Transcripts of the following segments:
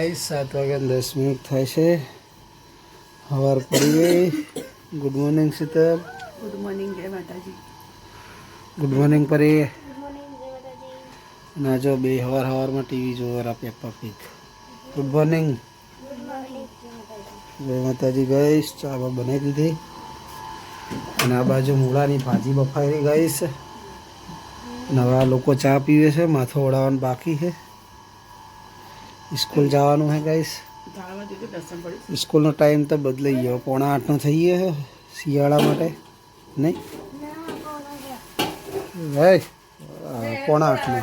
Guys સાત વાગ્યા દસ મિનિટ થાય છે. સવાર પડી ગઈ. Good morning Sheetal good morning જય માતાજી. ગુડ મોર્નિંગ પરી. ના જો બે સવાર સવારમાં ટીવી જોવા આપે પીક ગુડ મોર્નિંગ જય માતાજી. ગઈશ ચા બા બનાવી દીધી. અને આ બાજુ મૂળાની ભાજી બફાઈ ગઈશ નવા લોકો ચા પીવે છે માથો ઓળાવાનું બાકી છે. સ્કૂલ જવાનું દર્શન પડી સ્કૂલનો ટાઈમ તો બદલાઈ ગયો. પોણા આઠનો થઈ ગયો છે શિયાળા માટે. નહીં? ભાઈ પોણા આઠનો.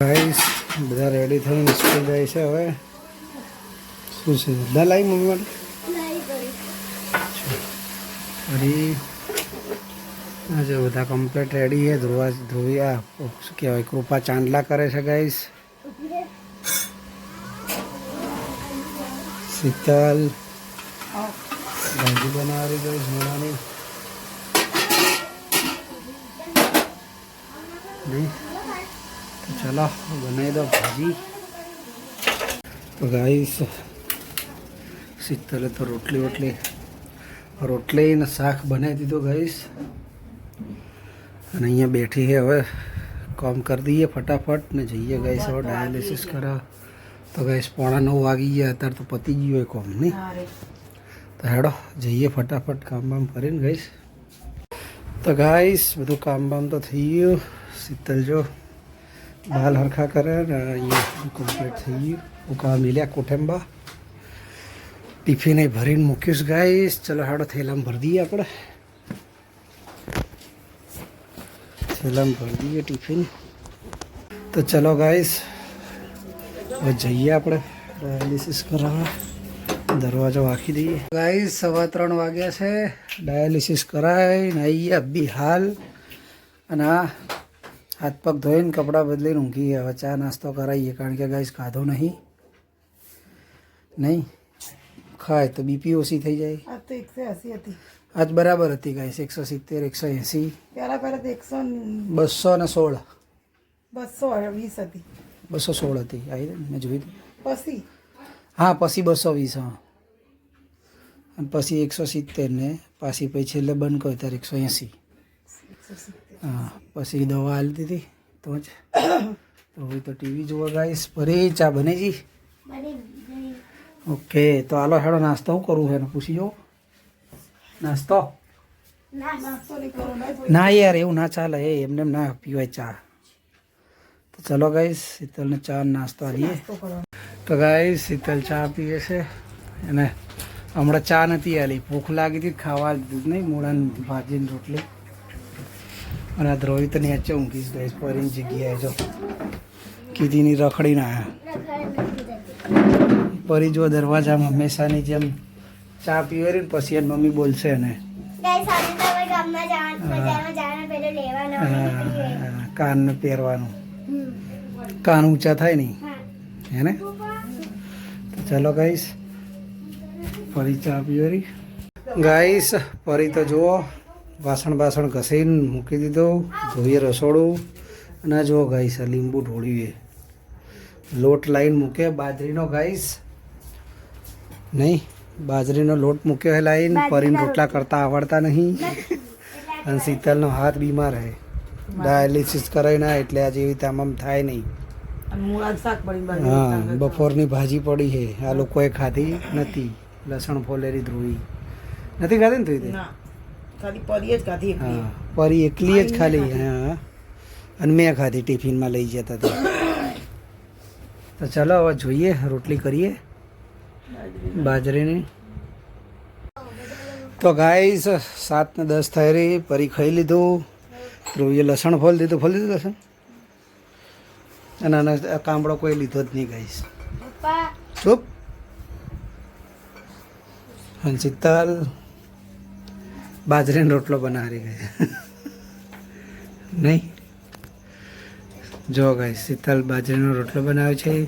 ગાઈસ બધા રેડી થઈને સ્કૂલ જાય છે હવે. શું છે? બધા લાવી મમ્મી માટે? અરે આજે બધા કમ્પ્લીટ રેડી છે. ધ્રુવા ધ્રુવિયા શું કહેવાય કૃપા ચાંદલા કરે છે ગાઈસ શીતલ. ભાજી બનાવી ગઈ સોનાની. નહીં ચલો બનાવી દો ભાજી. તો ગાઈશ શીતલે તો રોટલી વોટલી રોટલી ને શાક બનાવી દીધો ગાઈશ અને અહીંયા બેઠી છે હવે. કામ કરી દઈએ ફટાફટ ને જઈએ ગાઈશ હવે ડાયાલિસિસ કરાવ તો ગાઈસ પોણા નવ વાગી ગયા અત્યારે તો પતી ગયું હોય કોમ નહીં હા રે તો હેડો જઈએ ફટાફટ કામ બામ કરીને ગઈશ તો ગાઈશ બધું કામ બામ તો થઈ ગયું શીતલ જો બાલ હરખા કરે ને અહીંયા કમ્પ્લીટ થઈ ગયું ઉકા મિલ્યા કોઠેમ્બા ટિફિન એ ભરીને મૂક્યું છે ગાઈશ ચલો હેડો થેલામાં ભરી દઈએ આપણે થેલામાં ભરી દઈએ ટિફિન તો ચલો ગાઈશ હવે જઈએ આપણે. ડાયાલિસિસ કરાવવા. દરવાજો વાંખી દઈએ. ગાઈ સવા ત્રણ વાગ્યા છે. ડાયાલિસિસ કરાય ને અહીંયા બી હાલ. અને આ હાથ પગ ધોઈને કપડાં બદલીને ઊંઘીએ ગયા. હવે ચા નાસ્તો કરાવીએ કારણ કે ગાઈસ ખાધો નહીં. નહીં? ખાય તો બીપી ઓછી થઈ જાય. તો એકસો એસી હતી. આજ બરાબર હતી ગાઈસ એકસો સિત્તેર એકસો એંસી. પહેલા પહેલાં તો એકસો બસો ને સોળ. બસો વીસ હતી. બસો સોળ હતી. આવી મેં જોઈ પછી? હા પછી બસો વીસ હા. અને પછી એકસો સિત્તેર ને પાછી પછી છેલ્લે બંધ કર્યો ત્યારે એકસો એંસી. હા પછી દવા આલી દીધી તો જ. તો હવે તો ટીવી જોવા ગાઈશ. ફરી ચા બને જી. ઓકે તો આલો હેડો નાસ્તો હું કરું છે? એને પૂછી જો નાસ્તો? ના યાર એવું ના ચાલે. એ એમને એમ ના પીવાય ચા. તો ચલો ગાઈશ શીતલને ચા નાસ્તો કરો તો ગાઈશ શીતલ ચા પીએ છે અને હમણાં ચા નથી આલી ભૂખ લાગી હતી ખાવા દીધું નહીં મૂળાની ભાજીની રોટલી અને આ દ્રોહી તો નીચે ઊંઘીશ ગાઈશ પરીની જગ્યાએ જો કીધીની રખડીને આવ્યા પરી જો દરવાજામાં હંમેશાની જેમ ચા પીવે ને પછી એની મમ્મી બોલશે એને કાનને પહેરવાનું કાન ઊંચા થાય નહીં. હા. ને? તો ચાલો ગાઈસ ફરી ચા પીવરી ગાઈસ ફરી તો જુઓ વાસણ બાસણ ઘસીને મૂકી દીધું ધોઈએ રસોડું. અને જુઓ ગાઈસ લીંબુ ઢોળીએ લોટ લાઈન મૂકે બાજરીનો ગાઈસ નહીં બાજરીનો લોટ મૂક્યો હે લાઈન પરીને રોટલા. કરતા આવડતા નહીં. અને શીતલનો હાથ બીમાર હે ડાયાલિસિસ કરાય ના એટલે આજે એવી તમામ થાય નહીં. હા બપોરની ભાજી પડી છે. આ લોકોએ ખાધી નથી. લસણ ફોલેરી ધ્રુવી. નથી ખાધી ને ધ્રુવી. હા પરી એકલી જ ખાલી. હા અને મેં ખાધી ટિફિનમાં લઈ જતા હતા. તો ચાલો હવે જોઈએ રોટલી કરીએ. બાજરીની. તો ગાઈસ સાત ને દસ થઈ રહી પરી ખાઈ લીધું. ધ્રુવીએ લસણ ફોલ દીધું ફોલ દીધું લસણ? અને આને આ કોઈ લીધો જ નહીં ગઈશ ચૂપ. અને શીતલ બાજરીનો રોટલો બનાવી ગઈ નહીં. જો ગઈ શીતલ બાજરીનો રોટલો બનાવ્યો છે.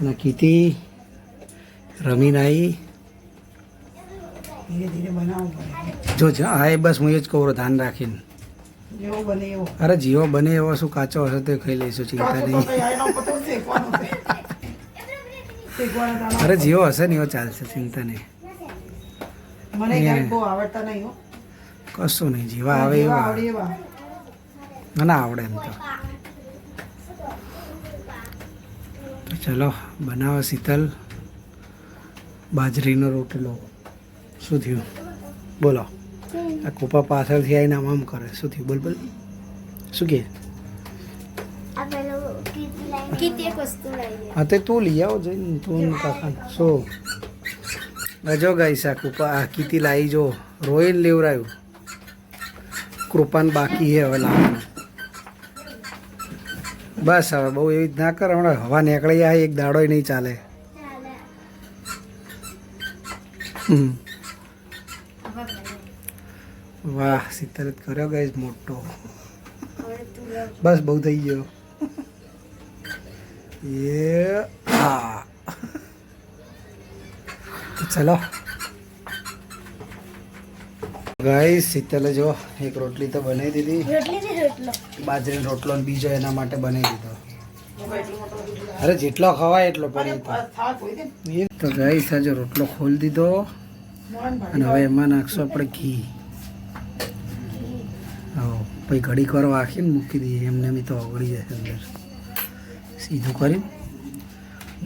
અને કીતી રમીને આવી ધીરે ધીરે બનાવવું પડે. જો જ- હા એ બસ હું એ જ કહું ધ્યાન રાખીને. અરે જીવો બને એવો શું કાચો હશે તો ખાઈ લઈશું ચિંતા નહીં. અરે જીવો હશે ને એવો ચાલશે ચિંતા નહીં. કશું નહીં જીવા આવે એવા. મને આવડે એમ તો ચલો બનાવો શીતલ બાજરીનો રોટલો. શું થયું? બોલો. આ કૂપા પાછળથી આવીને આમ આમ કરે. શું થયું? બોલ બોલ. શું કે? હા તે તું લઈ આવો જઈને તું કાકા. શું? ગજો ગઈ આ કૃપા આ કીતી લાવી જો રોઈને લેવરાયું. કૃપાન બાકી હે હવે લાવવાનું. બસ હવે બહુ એવી જ ના કર હમણાં હવા નીકળી આ એક દાડોય નહીં ચાલે. ચાલે. હમ. વાહ જ કર્યો ગઈ મોટો. બસ બહુ થઈ ગયો. એ હા. ચલો. ગાઈ શીતલે જો એક રોટલી તો બનાવી દીધી. બાજરીનો રોટલો બીજો એના માટે બનાવી દીધો. અરે જેટલો ખવાય એટલો પડી તો ગાઈ સાજો રોટલો ખોલી દીધો. અને હવે એમાં નાખશું આપણે ઘી. પછી ઘડી વાર વાંખીને મૂકી દઈએ, એમને એમ તો ઓગળી જશે અંદર. સીધું કરી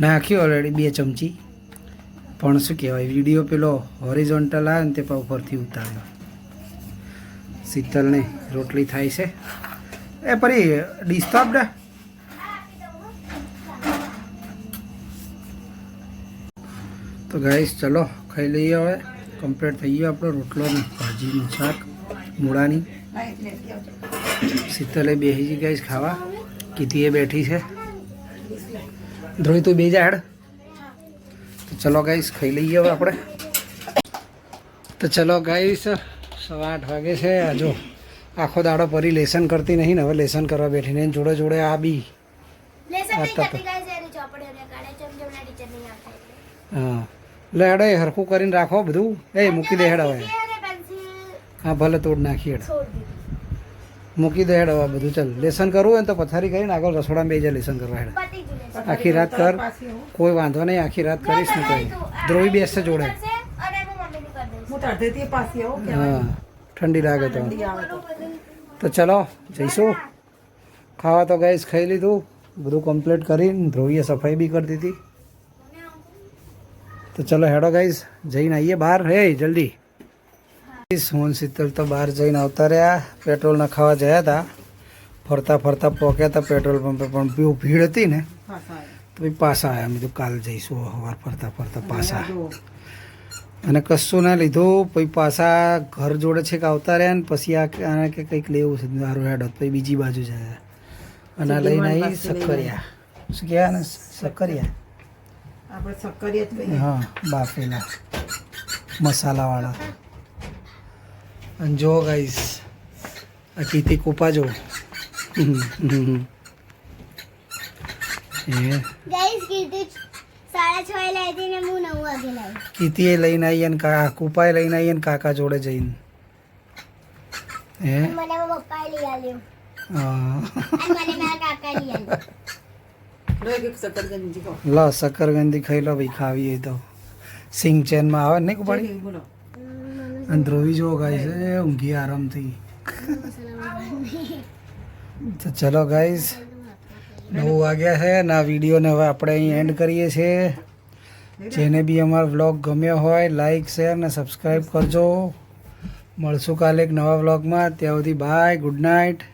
નાખ્યું ઓલરેડી બે ચમચી. પણ શું કહેવાય વીડિયો પેલો હોરિઝોન્ટલ આવે ને તે પા ઉપરથી ઉતાર્યો. શીતલને રોટલી થાય છે. એ પરી ડીશ તો આપણે તો ગાઈશ ચલો, ખાઈ લઈએ હવે. કમ્પ્લીટ થઈ ગયો આપણો રોટલો ભાજીનું શાક, મૂળાની. શીતલે બેસી ગઈ ગાઈસ ખાવા. કીધીએ બેઠી છે. ધ્રોઈ તું બેજા હેડ. તો ચલો ગાઈસ ખાઈ લઈએ હવે આપણે. તો ચલો ગાઈસ સવા આઠ વાગે છે. આ જો આખો દાડો પરી લેસન કરતી નહીં ને હવે લેસન કરવા બેઠી ને જોડે જોડે આ બી. હા. એટલે હેડે હરખું કરીને રાખો બધું. એ મૂકી દે હેડ હવે. હા ભલે તોડ નાખી હેડ. મૂકી દે હેડ હવે બધું ચાલ. લેસન કરવું હોય ને તો પથારી કરીને આગળ રસોડામાં બે જાય લેસન કરવા હેડ. આખી રાત કર. કોઈ વાંધો નહીં આખી રાત કરીશ ને કોઈ દ્રોવી બેસશે જોડે. હું ઠંડી લાગે તો. તો. ચલો જઈશું. ખાવા તો ગઈશ ખાઈ લીધું. બધું કમ્પ્લીટ કરીને ધ્રુવીએ સફાઈ બી કરી દીધી. તો ચલો હેડો ગાઈઝ જઈને આવીએ બહાર. હે જલ્દી. સોન શીતલ તો બહાર જઈને આવતા રહ્યા. પેટ્રોલ નખાવા ગયા હતા. ફરતા ફરતા પહોંચ્યા હતા પેટ્રોલ પંપે પણ બહુ ભીડ હતી ને. તો પછી પાછા આવ્યા. મેં તો કાલ જઈશું સવાર ફરતા ફરતા પાછા. અને કશું ના લીધું. પછી પાછા ઘર જોડે છે કે આવતા રહ્યા ને પછી આ આને કે કંઈક લેવું છે દારૂ હેડો પછી બીજી બાજુ જાય. અને આ લઈને આવી સક્કરિયા શું કહેવાય ને સક્કરિયા આપણે સક્કરિયા હા બાફેલા. મસાલાવાળા. અને જો ગાઈસ આ કીતી કૂપા જો કીતીએ લઈને આવી અને કા કૂપાએ લઈને આવી અને કાકા જોડે જઈને. હે? લો શક્કરગંદી ખાઈ લો ભાઈ ખાવી તો. સિંગ ચેનમાં આવે ને કુપાડી અને ધ્રુવી જો ગાય છે ઊંઘી આરામથી તો ચલો ગાઈઝ નવ વાગ્યા છે ને આ વિડીયોને હવે આપણે અહીં એન્ડ કરીએ છીએ જેને બી અમારો વ્લોગ ગમ્યો હોય લાઈક શેર ને સબસ્ક્રાઈબ કરજો મળશું કાલે એક નવા વ્લોગમાં ત્યાં સુધી બાય ગુડ નાઇટ